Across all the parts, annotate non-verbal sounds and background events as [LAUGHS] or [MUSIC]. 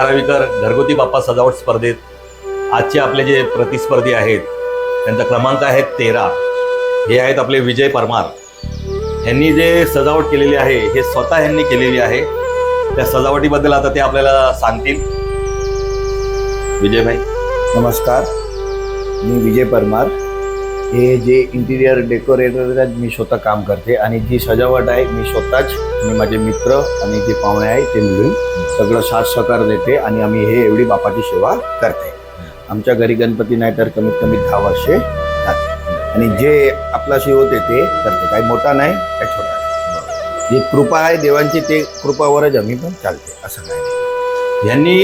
धारावीकर घरगुती बाप्पा सजावट स्पर्धेत आजचे आपले जे प्रतिस्पर्धी आहेत त्यांचा क्रमांक आहे तेरा. हे आहेत आपले विजय परमार. ह्यांनी जे सजावट केलेली आहे हे स्वतः ह्यांनी केलेली आहे. त्या सजावटीबद्दल आता ते आपल्याला सांगतील. विजयभाई. नमस्कार. मी विजय परमार. हे जे इंटिरियर डेकोरेटर आहेत मी स्वतः काम करते आणि जी सजावट आहे मी स्वतःच आणि माझे मित्र आणि जे पाहुणे आहे ते मिळून सगळं साथ सहकार देते आणि आम्ही हे एवढी बापाची सेवा करते आमच्या घरी गणपती नाही तर कमीत कमी दहा वर्षे झाली. आणि जे आपलाशी होते ते करते काही मोठा नाही काय छोटा नाही जी कृपा आहे देवांची ते कृपावरच आम्ही पण चालते असं काय नाही. यांनी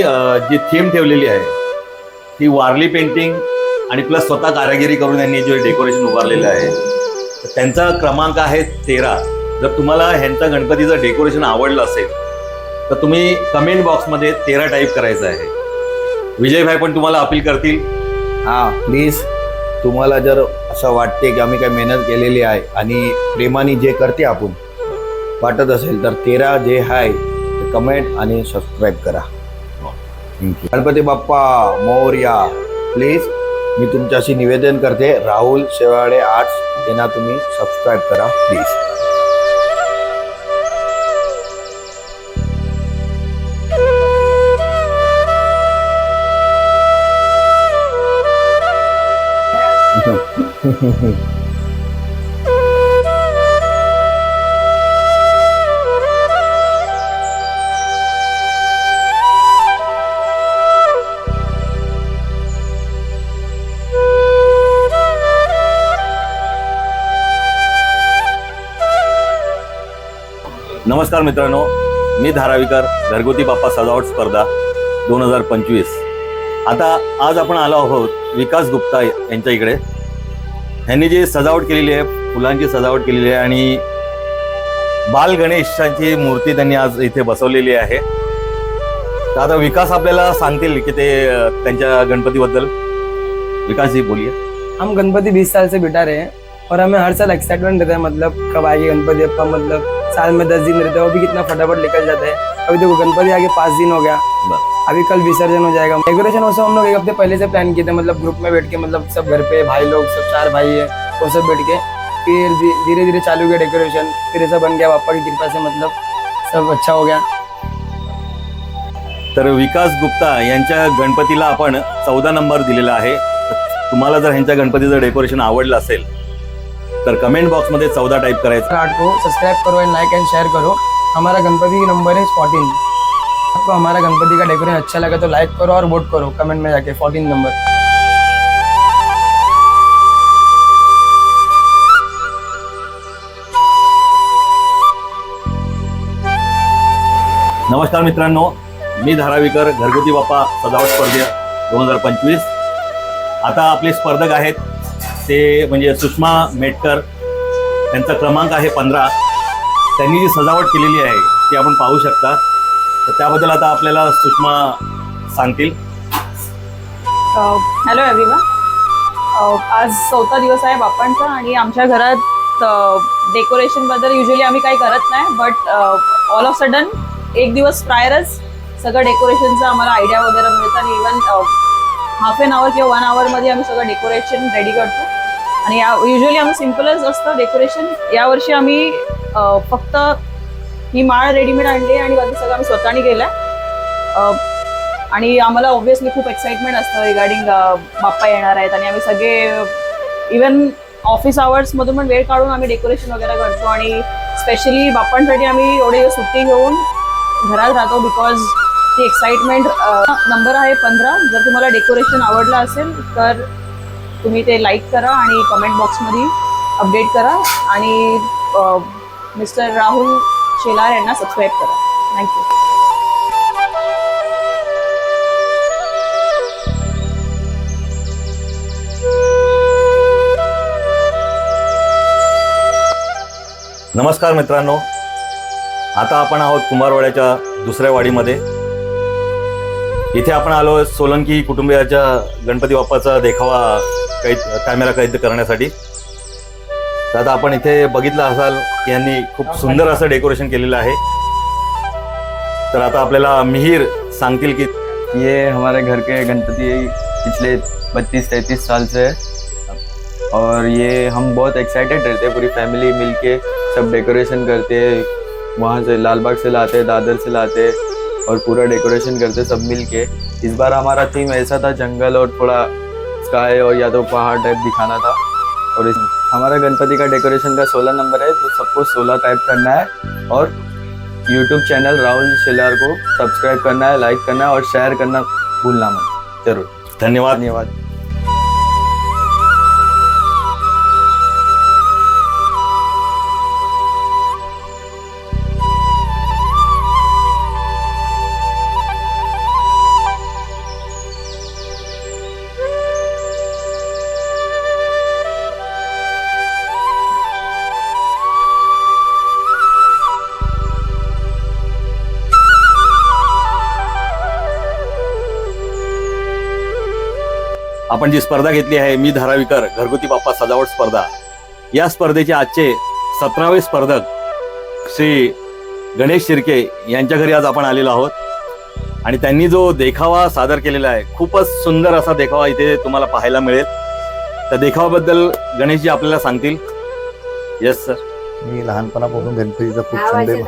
जी थीम ठेवलेली आहे ती वारली पेंटिंग आणि प्लस स्वतः कारागिरी करून यांनी जे डेकोरेशन उभारलेलं आहे तर त्यांचा क्रमांक आहे तेरा. जर तुम्हाला ह्यांचा गणपतीचं डेकोरेशन आवडलं असेल तर तुम्ही कमेंट बॉक्समध्ये तेरा टाईप करायचं आहे. विजयभाई पण तुम्हाला अपील करतील. हा प्लीज तुम्हाला जर असं वाटते की आम्ही काही मेहनत केलेली आहे आणि प्रेमाने जे करते आपण वाटत असेल तर तेरा जे आहे ते कमेंट आणि सबस्क्राईब करा. Thank you Ganpati Bappa Morya please मी तुमच्याशी निवेदन करते राहुल शेवाळे आर्ट्स यांना तुम्ही सबस्क्राईब करा प्लीज [LAUGHS] नमस्कार मित्रांनो मी धारावीकर घरगुती बाप्पा सजावट स्पर्धा दोन हजार पंचवीस. आता आज आपण आलो आहोत विकास गुप्ता यांच्या इकडे. ह्यांनी जी सजावट केलेली आहे फुलांची सजावट केलेली आहे आणि बाल गणेशांची मूर्ती त्यांनी आज इथे बसवलेली आहे. तर आता विकास आपल्याला सांगतील की ते त्यांच्या गणपतीबद्दल. विकास जी बोलिए हम गणपति बीस साल से बिठा रहे हैं और हमें हर साल एक्साइटमेंट रहता है मतलब कब आएगी गणपति अप्पा मतलब साल में दस दिन रहते हैं वो भी कितना फटाफट निकल जाता है। अभी देखो गणपति आगे पाँच दिन हो गया। अभी कल विसर्जन हो जाएगा। डेकोरेशन वो सब हम लोग एक हफ्ते पहले से प्लान किए थे मतलब ग्रुप में बैठ के मतलब सब घर पे भाई लोग सब चार भाई है वो सब बैठ के। फिर धीरे धीरे चालू किया डेकोरेशन फिर ऐसा बन गया पापा की कृपा से मतलब सब अच्छा हो गया। तर विकास गुप्ता यांच्या गणपतीला आपण चौदा नंबर दिलेला आहे. तुम्हाला जर ह्यांच्या गणपतीचं डेकोरेशन आवडलं असेल तर कमेंट बॉक्समध्ये चौदा टाईप करायचं. आर्ट को सब्सक्राइब करो एंड लाइक एंड शेयर करो. हमारा गणपति की नंबर है फोर्टीन आपको हमारा गणपति का डेकोरेशन अच्छा लगा तो लाइक करो और वोट करो कमेंट में जाके फोर्टीन नंबर नमस्कार मित्रांनो मी धारावीकर घरगुती बाप्पा सजावट स्पर्धे दोन हजार पंचवीस. आता आपले स्पर्धक आहेत ते म्हणजे सुषमा मेटकर त्यांचा क्रमांक आहे पंधरा. त्यांनी जी सजावट केलेली आहे ती आपण पाहू शकता. तर त्याबद्दल आता आपल्याला सुषमा सांगतील. हॅलो एव्हरीवन आज चौथा दिवस आहे बाप्पांचा आणि आमच्या घरात डेकोरेशनबद्दल युजली आम्ही काही करत नाही बट ऑल ऑफ सडन एक दिवस प्रायरच सगळं डेकोरेशनचं आम्हाला आयडिया वगैरे मिळतं आणि इवन हाफ एन आवर किंवा वन आवरमध्ये आम्ही सगळं डेकोरेशन रेडी करतो. आणि या युजली आम्ही सिम्पलच असतं डेकोरेशन यावर्षी आम्ही फक्त ही माळ रेडीमेड आणली आणि बाकी सगळं आम्ही स्वतःने केलं आहे आणि आम्हाला ऑब्व्हियसली खूप एक्साइटमेंट असतं रिगार्डिंग बाप्पा येणार आहेत आणि आम्ही सगळे इवन ऑफिस आवर्समधून पण वेळ काढून आम्ही डेकोरेशन वगैरे करतो आणि स्पेशली बाप्पांसाठी आम्ही एवढे सुट्टी घेऊन घरात राहतो बिकॉज ती एक्साइटमेंट नंबर आहे पंधरा. जर तुम्हाला डेकोरेशन आवडलं असेल तर तुम्ही ते लाईक करा आणि कमेंट बॉक्समध्ये अपडेट करा. आणि मिस्टर राहुल शेलार यांना सबस्क्राईब करा. थँक्यू नमस्कार मित्रांनो. आता आपण आहोत कुंभारवाड्याच्या दुसऱ्या वाडीमध्ये. इथे आपण आलो सोलंकी कुटुंबियाच्या गणपती बाप्पाचा देखावा कैद कॅमेरा कैद करण्यासाठी. तर आता आपण इथे बघितलं असाल की यांनी खूप सुंदर असं डेकोरेशन केलेलं आहे. तर आता आपल्याला मिहीर सांगतील की ये हमारे घर के गणपति पिछले बत्तीस तैंतीस साल से है। और ये हम बहुत एक्साइटेड रहते हैं पूरी फैमिली मिलके सब डेकोरेशन करते हैं। वहाँ से लाल बाग से लाते हैं दादर से लाते हैं। और पूरा डेकोरेशन करते सब मिल के इस बार हमारा थीम ऐसा था जंगल और थोड़ा स्काई और या तो पहाड़ टाइप दिखाना था। और इस हमारा गणपति का डेकोरेशन का सोलह नंबर है तो सबको सोलह टाइप करना है। और यूट्यूब चैनल राहुल शेलार को सब्सक्राइब करना है लाइक करना है और शेयर करना भूलना मत। ज़रूर। धन्यवाद। धन्यवाद। आपण जी स्पर्धा घेतली आहे मी धारावीकर घरगुती बाप्पा सजावट स्पर्धा. या स्पर्धेचे आजचे सतरावे स्पर्धक श्री गणेश शिर्के यांच्या घरी आज आपण आलेलो आहोत. आणि त्यांनी जो देखावा सादर केलेला आहे खूपच सुंदर असा देखावा इथे तुम्हाला पाहायला मिळेल. त्या देखावाबद्दल गणेशजी आपल्याला सांगतील. येस सर मी लहानपणापासून गणपतीचा खूप छंद आहे.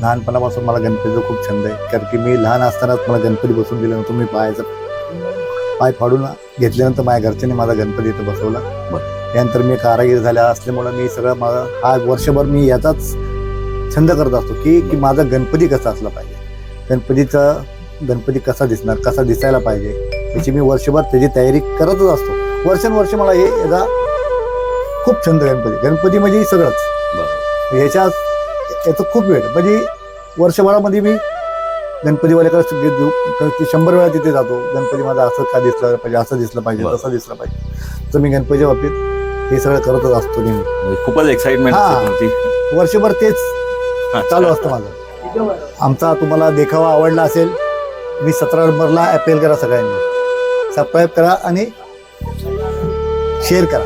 लहानपणापासून मला गणपतीचा खूप छंद आहे. कारण की मी लहान असतानाच मला गणपती बसून दिल्यानंतर मी पायाचा पाय फाडून घेतल्यानंतर माझ्या घरच्यांनी माझा गणपती इथं बसवला. त्यानंतर मी कारागीर झाल्या असल्यामुळं मी सगळं माझा हा वर्षभर मी याचाच छंद करत असतो की की माझा गणपती कसा असला पाहिजे. गणपतीचा गणपती कसा दिसणार कसा दिसायला पाहिजे याची मी वर्षभर त्याची तयारी करतच असतो. वर्षानुवर्ष मला हे याचा खूप छंद गणपती. गणपती म्हणजे सगळंच. ह्याच्या याचं खूप वेळ. म्हणजे वर्षभरामध्ये मी गणपतीवाल्याकडे देऊ- शंभर वेळा तिथे जातो. गणपती माझा असं का दिसलं पाहिजे असं दिसलं पाहिजे. तसं दिसलं पाहिजे. तर मी गणपतीच्या बाबतीत हे सगळं करतच असतो नेहमी. म्हणजे खूपच एक्साइटमेंट हा. वर्षभर तेच चालू असतं माझं. आमचा तुम्हाला देखावा आवडला असेल मी सतरा नंबरला अपील करा सगळ्यांनी. सबस्क्राईब करा आणि शेअर करा.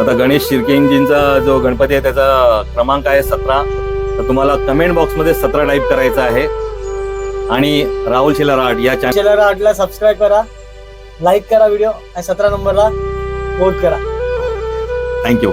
आता गणेश शिर्केंजींचा जो गणपती आहे त्याचा क्रमांक आहे सतरा. तर तुम्हाला कमेंट बॉक्समध्ये सतरा टाईप करायचा आहे. आणि राहुल शिलाराट या चॅनल आठला सबस्क्राईब करा लाईक करा व्हिडिओ आणि सतरा नंबरला वोट करा. थँक्यू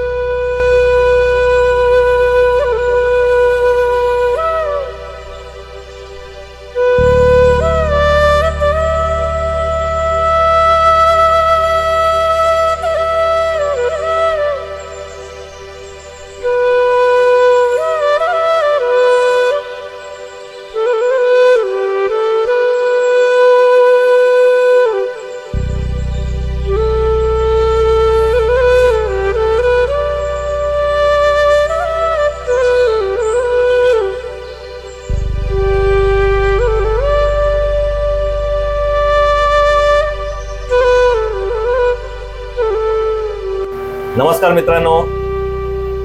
नमस्कार मित्रांनो.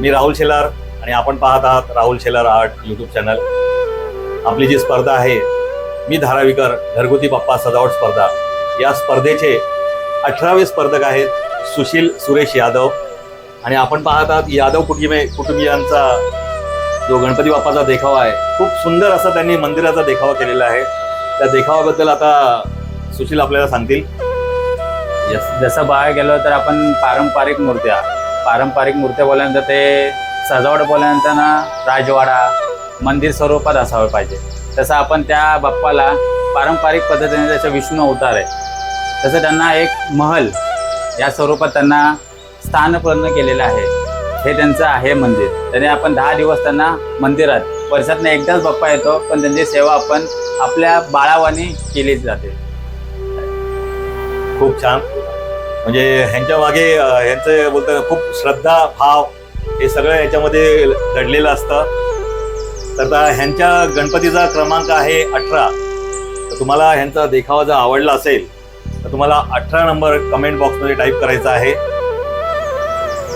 मी राहुल शेलार आणि आपण पाहत आहात Rahul Shelar art YouTube channel आपली जी स्पर्धा आहे मी धारावीकर घरगुती बाप्पा सजावट स्पर्धा. या स्पर्धेचे अठरावे स्पर्धक आहेत सुशील सुरेश यादव. आणि आपण पाहत आहात यादव कुटुंबे कुटुंबियांचा जो गणपती बाप्पाचा देखावा आहे खूप सुंदर असा त्यांनी मंदिराचा देखावा केलेला आहे. त्या देखावाबद्दल आता सुशील आपल्याला सांगतील. जसं बाहेर गेलो तर आपण पारंपरिक मूर्त्या पारंपरिक मूर्त्या बोलल्यानंतर ते सजावट बोलल्यानंतर ना राजवाडा मंदिर स्वरूपात असावं पाहिजे. तसं आपण त्या बाप्पाला पारंपरिक पद्धतीने त्याचा विष्णू अवतार आहे. तसं त्यांना एक महल या स्वरूपात त्यांना स्थानपूर्ण केलेलं आहे. हे त्यांचं आहे मंदिर. त्याने आपण दहा दिवस त्यांना मंदिरात वर्षातनं एकदाच बाप्पा येतो पण त्यांची सेवा आपण आपल्या बाळावानी केली जाते. खूप छान. म्हणजे ह्यांच्या मागे यांचं बोलताना खूप श्रद्धा भाव हे सगळं याच्यामध्ये दडलेलं असतं. तर ह्यांच्या गणपतीचा क्रमांक आहे अठरा. तर तुम्हाला ह्यांचा देखावा जर आवडला असेल तर तुम्हाला अठरा नंबर कमेंट बॉक्समध्ये टाईप करायचा आहे.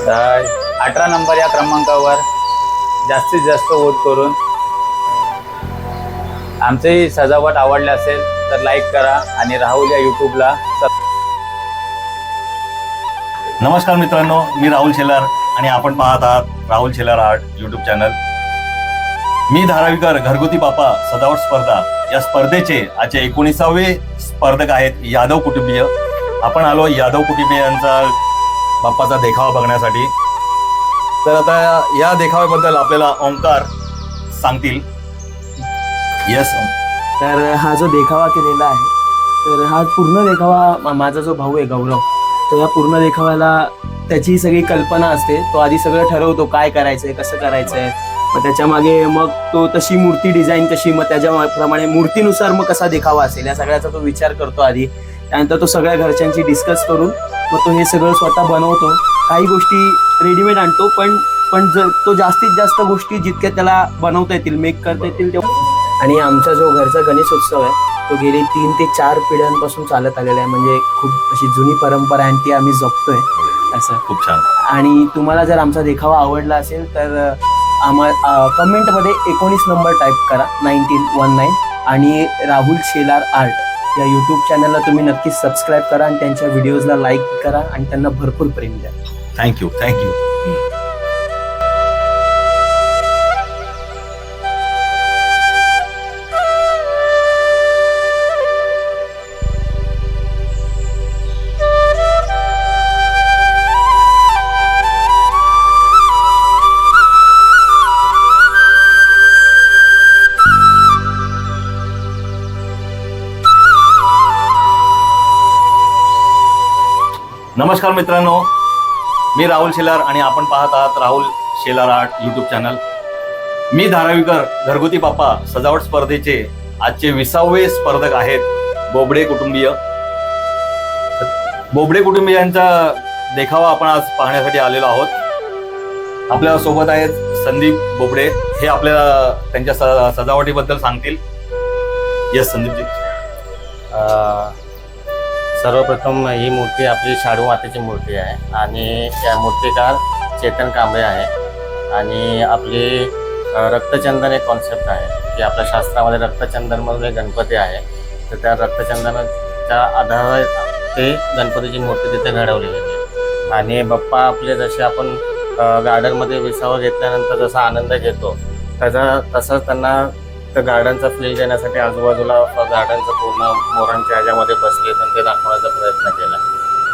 तर अठरा नंबर या क्रमांकावर जास्तीत जास्त वोट करून आमचीही सजावट आवडली असेल तर लाईक करा आणि राहुल या यूट्यूबला नमस्कार मित्रांनो मी राहुल शेलार आणि आपण पाहत आहात Rahul Shelar art YouTube channel मी धारावीकर घरगुती बापा सजावट स्पर्धा या स्पर्धेचे आजचे एकोणीसावे स्पर्धक आहेत यादव कुटुंबीय. आपण आलो यादव कुटुंबियांचा बाप्पाचा देखावा बघण्यासाठी. तर आता या देखाव्याबद्दल आपल्याला ओंकार सांगतील. येस तर हा जो देखावा केलेला आहे तर हा पूर्ण देखावा माझा जो भाऊ आहे गौरव. तो या पूर्ण देखाव्याला त्याची सगळी कल्पना असते. तो आधी सगळं ठरवतो काय करायचंय कसं करायचंय. मग त्याच्यामागे मग तो तशी मूर्ती डिझाईन तशी मग त्याच्या प्रमाणे मूर्तीनुसार मग कसा देखावा असेल या सगळ्याचा तो विचार करतो आधी. त्यानंतर तो सगळ्या घरच्यांशी डिस्कस करून मग तो हे सगळं स्वतः बनवतो. काही गोष्टी रेडीमेड आणतो पण पण जर तो जास्तीत जास्त गोष्टी जितक्या त्याला बनवता येतील मेक करता येतील तेव्हा. आणि आमचा जो घरचा गणेशोत्सव आहे तो गेली तीन ते चार पिढ्यांपासून चालत आलेला आहे. म्हणजे खूप अशी जुनी परंपरा आहे आणि ती आम्ही जपतोय. असं. खूप छान. आणि तुम्हाला जर आमचा देखावा आवडला असेल तर आम्हा कमेंटमध्ये एकोणीस नंबर टाईप करा नाईन्टीन वन नाईन. आणि राहुल शेलार आर्ट या यूट्यूब चॅनलला तुम्ही नक्कीच सबस्क्राईब करा आणि त्यांच्या व्हिडिओजला लाईक करा आणि त्यांना भरपूर प्रेम द्या. थँक्यू थँक्यू नमस्कार मित्रांनो मी राहुल शेलार आणि आपण पाहत आहात Rahul Shelar art YouTube channel मी धारावीकर घरगुती बाप्पा सजावट स्पर्धेचे आजचे विसावे स्पर्धक आहेत बोबडे कुटुंबीय. बोबडे कुटुंबियांचा देखावा आपण आज पाहण्यासाठी आलेलो आहोत. आपल्यासोबत आहेत संदीप बोबडे. हे आपल्याला त्यांच्या स- सजावटीबद्दल सांगतील. येस संदीपजी. सर्वप्रथम ही मूर्ती आपली शाडू मातेची मूर्ती आहे आणि त्या मूर्तिकार चेतन कांबळे आहे. आणि आपली रक्तचंदन एक कॉन्सेप्ट आहे की आपल्या शास्त्रामध्ये रक्तचंदन म्हणून एक गणपती आहे. तर त्या रक्तचंदनाच्या आधारावर ते गणपतीची मूर्ती तिथे घडवली गेली आणि बाप्पा आपले जसे आपण गार्डनमध्ये विसावा घेतल्यानंतर जसा आनंद घेतो त्याचा तसंच त्यांना तर गार्डनचा फील देण्यासाठी आजूबाजूला गार्डनचं पूर्ण मोरांच्या ह्याच्यामध्ये बसले आणि ते दाखवण्याचा प्रयत्न केला.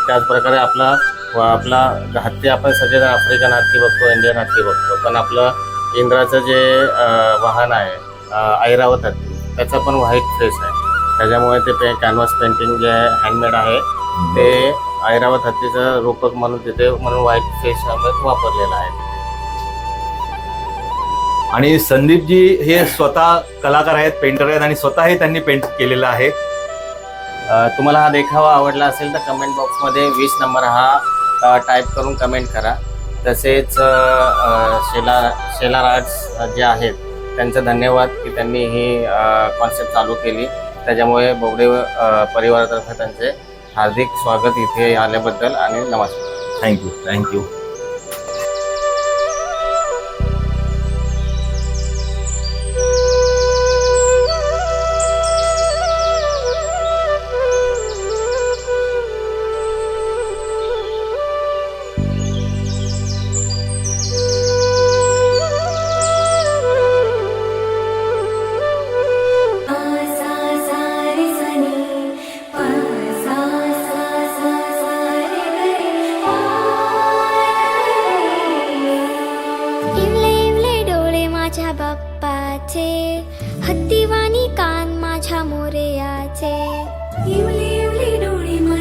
त्याचप्रकारे आपला आपला हत्ती आपण सगळेजण आफ्रिकन हत्ती बघतो इंडियन हत्ती बघतो पण आपलं इंद्राचं जे वाहन आहे ऐरावत हत्ती त्याचा पण व्हाईट फेस आहे. त्याच्यामुळे ते पे कॅनव्हास पेंटिंग जे आहे हँडमेड आहे ते ऐरावत हत्तीचं रूपक म्हणून तिथे म्हणून व्हाईट फेस वापरलेलं आहे. आणि संदीपजी हे स्वतः कलाकार आहेत पेंटर आहेत आणि स्वतः हे त्यांनी पेंट केलेलं आहे. तुम्हाला हा देखावा आवडला असेल तर कमेंट बॉक्समध्ये वीस नंबर हा टाईप करून कमेंट करा. तसेच अ, अ, शेलार शेलार आर्ट्स जे आहेत त्यांचं धन्यवाद की त्यांनी ही कॉन्सेप्ट चालू केली. त्याच्यामुळे बोबडे परिवारातर्फे त्यांचे हार्दिक स्वागत इथे आल्याबद्दल आणि नमस्कार. थँक्यू थँक्यू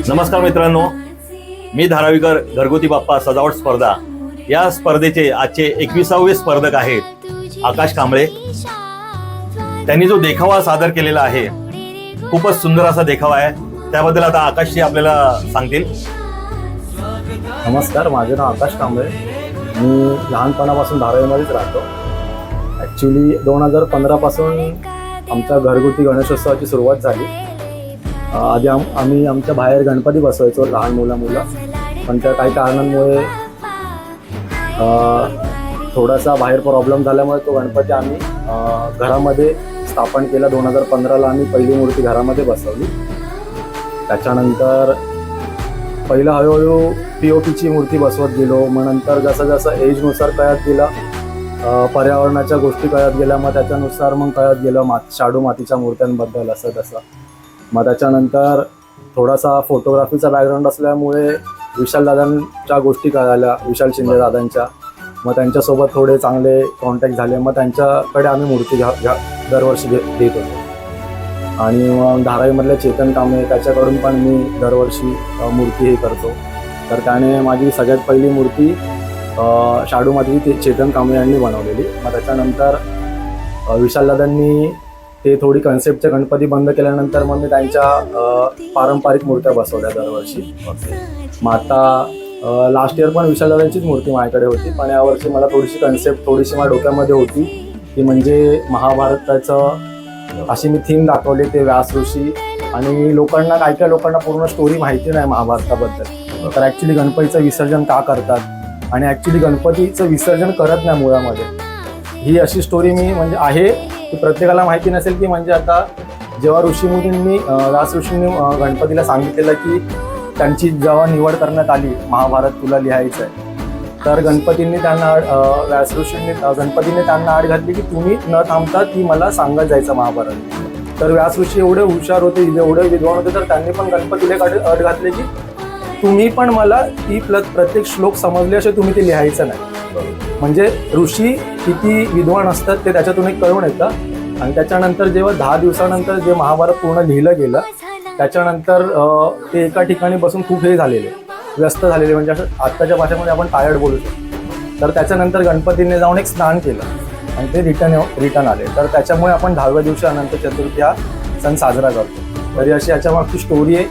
नमस्कार मित्रांनो. मी धारावीकर घरगुती बाप्पा सजावट स्पर्धा. या स्पर्धेचे आजचे एकविसावे स्पर्धक आहेत आकाश कांबळे. त्यांनी जो देखावा सादर केलेला आहे खूपच सुंदर असा देखावा आहे. त्याबद्दल आता आकाशजी आपल्याला सांगतील. नमस्कार माझे नाव आकाश कांबळे. मी लहानपणापासून धारावीमध्येच राहतो. ॲक्च्युली दोन हजार पंधरापासून आमच्या घरगुती गणेशोत्सवाची सुरुवात झाली. आधी आम आम्ही आमच्या बाहेर गणपती बसवायचो लहान मुलं मुलं पण त्या काही कारणांमुळे थोडासा बाहेर प्रॉब्लेम झाल्यामुळे तो गणपती आम्ही घरामध्ये स्थापन केला. दोन हजार पंधराला आम्ही पहिली मूर्ती घरामध्ये बसवली. त्याच्यानंतर पहिलं हळूहळू पी ओ पीची मूर्ती बसवत गेलो. मग नंतर जसं जसं एजनुसार कळत गेलं पर्यावरणाच्या गोष्टी कळत गेल्या. मग त्याच्यानुसार मग कळत गेलं मात शाडू मातीच्या मूर्त्यांबद्दल असं तसं मग त्याच्यानंतर थोडासा फोटोग्राफीचा बॅकग्राऊंड असल्यामुळे विशाल दादांच्या गोष्टी कळाल्या विशाल शिंदे दादांच्या. मग त्यांच्यासोबत थोडे चांगले कॉन्टॅक्ट झाले. मग त्यांच्याकडे आम्ही मूर्ती घ्या घ्या दरवर्षी घे देत होतो. आणि मग धारावीमधल्या चेतन कांबळे त्याच्याकडून पण मी दरवर्षी मूर्ती हे करतो. तर त्याने माझी सगळ्यात पहिली मूर्ती अ, शाडू मातीची ते चेतन कांबळे यांनी बनवलेली. मग त्याच्यानंतर विशालदादांनी ते थोडी कन्सेप्टचे गणपती बंद केल्यानंतर मग मी त्यांच्या पारंपरिक मूर्त्या बसवल्या दरवर्षी. मग आता लास्ट इयर पण विशालदादांचीच मूर्ती माझ्याकडे होती पण यावर्षी मला थोडीशी कन्सेप्ट थोडीशी माझ्या डोक्यामध्ये होती की म्हणजे महाभारताचं अशी मी थीम दाखवली ते व्यास ऋषी आणि लोकांना काय काय लोकांना पूर्ण स्टोरी माहिती नाही महाभारताबद्दल. तर ॲक्च्युली गणपतीचं विसर्जन का करतात? आणि ॲक्च्युली गणपतीचं विसर्जन करत नाही मुळामध्ये. ही अशी स्टोरी मी म्हणजे आहे की प्रत्येकाला माहिती नसेल की म्हणजे आता जेव्हा ऋषीमुनींनी अं, व्यास ऋषींनी गणपतीला सांगितलेलं की त्यांची जेव्हा निवड करण्यात आली महाभारत तुला लिहायचं आहे तर गणपतींनी त्यांना व्यास ऋषींनी गणपतीने त्यांना आड घातली की तुम्ही न थांबता ती मला सांगत जायचं महाभारत. तर व्यास ऋषी एवढे हुशार होते एवढे विद्वान होते तर त्यांनी पण गणपतीला एक अट अट घातली की तुम्ही पण मला ती प्रत्येक श्लोक समजले असे तुम्ही ते लिहायचं नाही. म्हणजे ऋषी किती विद्वान असतात ते त्याच्यातून एक कळून येतं. आणि त्याच्यानंतर जेव्हा दहा दिवसानंतर जे महाभारत पूर्ण लिहिलं गेलं त्याच्यानंतर ते एका ठिकाणी बसून खूप हे झालेले व्यस्त झालेले. म्हणजे असं आत्ताच्या भाषेमध्ये आपण टायर्ड बोलू शकतो. तर त्याच्यानंतर गणपतीने जाऊन एक स्नान केलं आणि ते रिटर्न रिटर्न आले. तर त्याच्यामुळे आपण दहाव्या दिवशी अनंत चतुर्थी हा सण साजरा करतो. तरी अशी याच्या मागची स्टोरी आहे.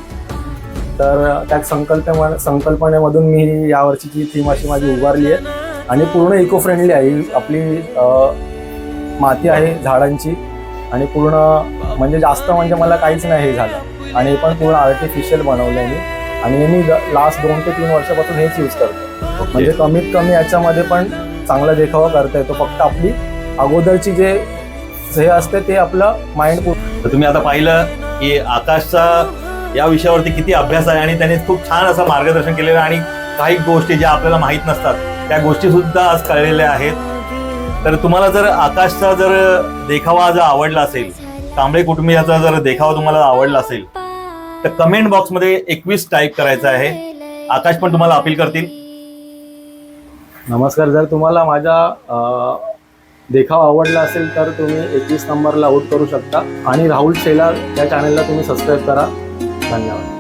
तर त्या संकल्प संकल्पनेमधून मी ही यावर्षीची थीम अशी माझी उभारली आहे. आणि पूर्ण इको फ्रेंडली आहे आपली माती आहे झाडांची. आणि पूर्ण म्हणजे जास्त म्हणजे मला काहीच नाही हे झालं. आणि हे पण पूर्ण आर्टिफिशियल बनवलं आहे मी. आणि मी लास्ट दोन ते तीन वर्षापासून हेच यूज करतो म्हणजे कमीत कमी याच्यामध्ये पण चांगला देखावा करता येतो. फक्त आपली अगोदरची जे हे असते ते आपलं माइंड तुम्ही आता पाहिलं की आकाशचा या विषयावरती किती अभ्यास आहे आणि त्याने खूप छान असं मार्गदर्शन केलेलं आहे आणि काही गोष्टी ज्या आपल्याला माहीत नसतात त्या गोष्टी सुद्धा आज कळलेल्या आहेत. तर तुम्हाला जर आकाशचा जर देखावा जर आवडला असेल कांबळे कुटुंबियाचा जर देखावा तुम्हाला आवडला असेल तर कमेंट बॉक्समध्ये एकवीस टाईप करायचं आहे. आकाश पण तुम्हाला अपील करतील. नमस्कार जर तुम्हाला माझा देखाव आवडला असेल तर तुम्ही एकवीस नंबरला आउट करू शकता. आणि राहुल शेलार या चॅनलला तुम्ही सबस्क्राईब करा. धन्यवाद